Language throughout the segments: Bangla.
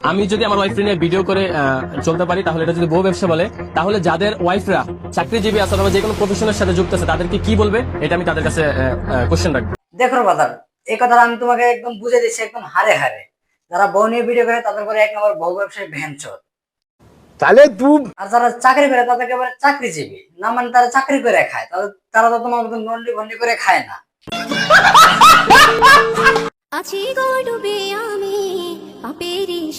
আমি যদি আমার ওয়াইফ নিয়ে ভিডিও করে আহ, চলতে পারি তাহলে এটা যদি বউ ব্যবসা বলে তাহলে যাদের ওয়াইফরা চাকরিজীবী আছে অথবা যে কোনো প্রফেশনের সাথে যুক্ত আছে তাদেরকে কি বলবে? এটা আমি তাদের কাছে কোশ্চেন রাখব। দেখো বাদার এই কথাটা আমি তোমাকে একদম বুঝে দিচ্ছি একদম হারে হারে। যারা বউ নিয়ে ভিডিও করে তাদের করে এক নম্বর বউ ব্যবসায়ী ভ্যানচোর তাহলে তুই আর যারা চাকরি করে তাদেরকে বলে চাকরিজীবী। না মানে তারা চাকরি করে খায় তাদের তারা তো তোমার মতন নন্ডি ভন্ডি করে খায় না। আছি গো ডুবে আমি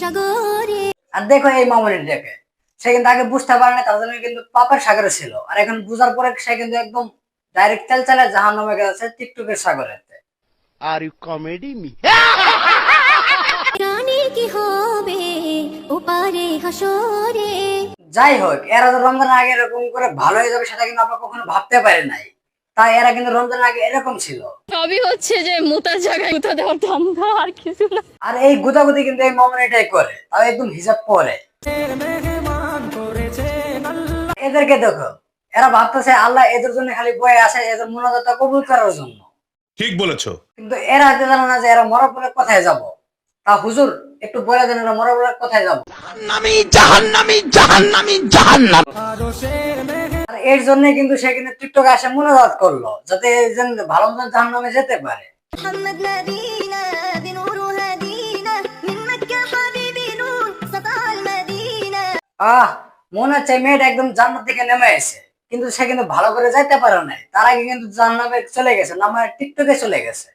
সাগরে। আর দেখো এই মামনিটাকে সে কিন্তু আগে বুঝতে পারে না তার জন্য কিন্তু পাপের সাগরে ছিল। আর এখন বুঝার পরে সে কিন্তু একদম ডাইরেক্ট তেল চালে জাহান নামে গেছে টিকটকের সাগরেতে। আর ইউ কমেডি মি রানী কি হবে ওপারে হাসরে। যাই হোক এরা তো রমজানের আগে এরকম করে ভালো হয়ে যাবে সেটা কিন্তু আমরা কখনো ভাবতে পারি নাই। তাই এরা কিন্তু রমজানের আগে এরকম ছিল। সবই হচ্ছে যে মোতার জায়গায় মুতা দেওয়ার ধান্দা আর কিছু না। আর এই গুতাগুতি কিন্তু এই মামনিটাই করে তাও একদম হিসাব পরে এদেরকে দেখো এরা ভাবতেছে আল্লাহ এদের জন্য খালি বয়ে আসে এদের মনোজাতটা কবুল করার জন্য। ঠিক বলেছ। কিন্তু এরা হয়তো জানে না যে এরা মরা পরে কোথায় যাব। তা হুজুর একটু বলে দেন এরা মরা পরে কোথায় যাব। নামি জাহান্নামি জাহান্নামি জাহান্নাম। আর এর জন্য কিন্তু সে কিন্তু আসে করল যাতে ভালো মতন জাহান নামে যেতে পারে। আহ মনে হচ্ছে মেয়েটা একদম জান্নার নেমে এসে কিন্তু সে কিন্তু ভালো করে যাইতে পারে না তার আগে কিন্তু জান্নাবে চলে গেছে নামার মানে টিকটকে চলে গেছে।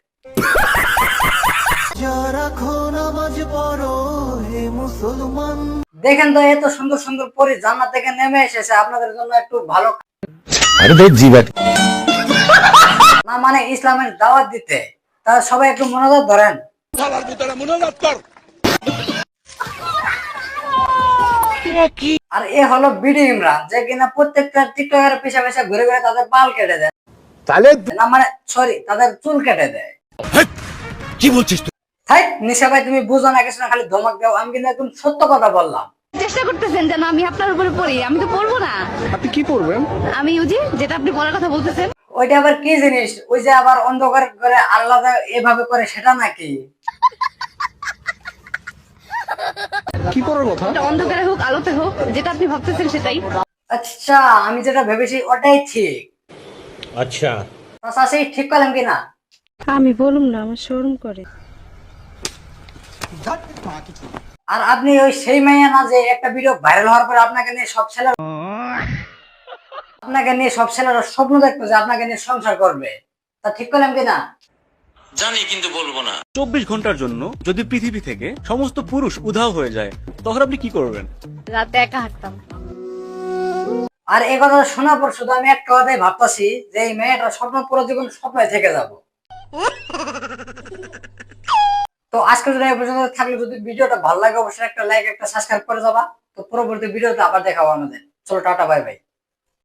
যারা খোনা বাজ পড়ো হে মুসলমান। দেখেন তো এত সুন্দর সুন্দর পরি জান্নাত থেকে নেমে এসেছে আপনাদের জন্য একটু ভালো আরে ভাই। জিবাট না মানে ইসলামের দাওয়াত দিতে। তা সবাই একটু মনোযোগ ধরেন। আর এ হলো বিডি ইমরান যে কিনা প্রত্যেকটা টিকটকের পিছা পিছা ঘুরে ঘুরে তাদের পাল কেটে দেয়। তাহলে না মানে সরি তাদের চুল কেটে দেয়। কি বলছিস তুই? নিশা ভাই তুমি বুঝো না কিছু না খালি ধমক দাও। আমি কিন্তু একদম সত্য কথা বললাম। চেষ্টা করতেছেন যেন আমি আপনার উপরে পড়ি। আমি তো পড়ব না। আপনি কি করবেন আমি ইউজি যেটা আপনি পড়ার কথা বলতেছেন। ওইটা আবার কি জিনিস? ওই যে আবার অন্ধকার করে আলাদা এভাবে করে সেটা নাকি? কি করার কথা? অন্ধকারে হোক আলোতে হোক যেটা আপনি ভাবতেছেন সেটাই। আচ্ছা আমি যেটা ভেবেছি ওটাই ঠিক। আচ্ছা। সেই ঠিক করলাম কিনা? আমি বলুম না আমার শোরুম করে। আর আপনি ওই সেই মেয়ে না যে একটা ভিডিও ভাইরাল হওয়ার পরে আপনাকে নিয়ে সব ছেলে আপনাকে নিয়ে সব ছেলেরা স্বপ্ন দেখতো যে আপনাকে নিয়ে সংসার করবে। তা ঠিক করলাম কিনা? চব্বিশ ঘণ্টার জন্য যদি পৃথিবী থেকে সমস্ত পুরুষ উধাও হয়ে যায় তখন আপনি কি করবেন? রাতে একা হাঁটতাম। আর কথা শোনার পর শুধু আমি একটা কথাই ভাবতাছি যে এই মেয়েটার স্বপ্ন পুরো জীবন স্বপ্নে থেকে যাব। তো আজকে যদি এই পর্যন্ত। থাকলে যদি ভিডিওটা ভালো লাগে, অবশ্যই একটা লাইক একটা সাবস্ক্রাইব করে যাবা তো পরবর্তী ভিডিওতে আবার দেখাবো আমাদের। চলো, টাটা বাই বাই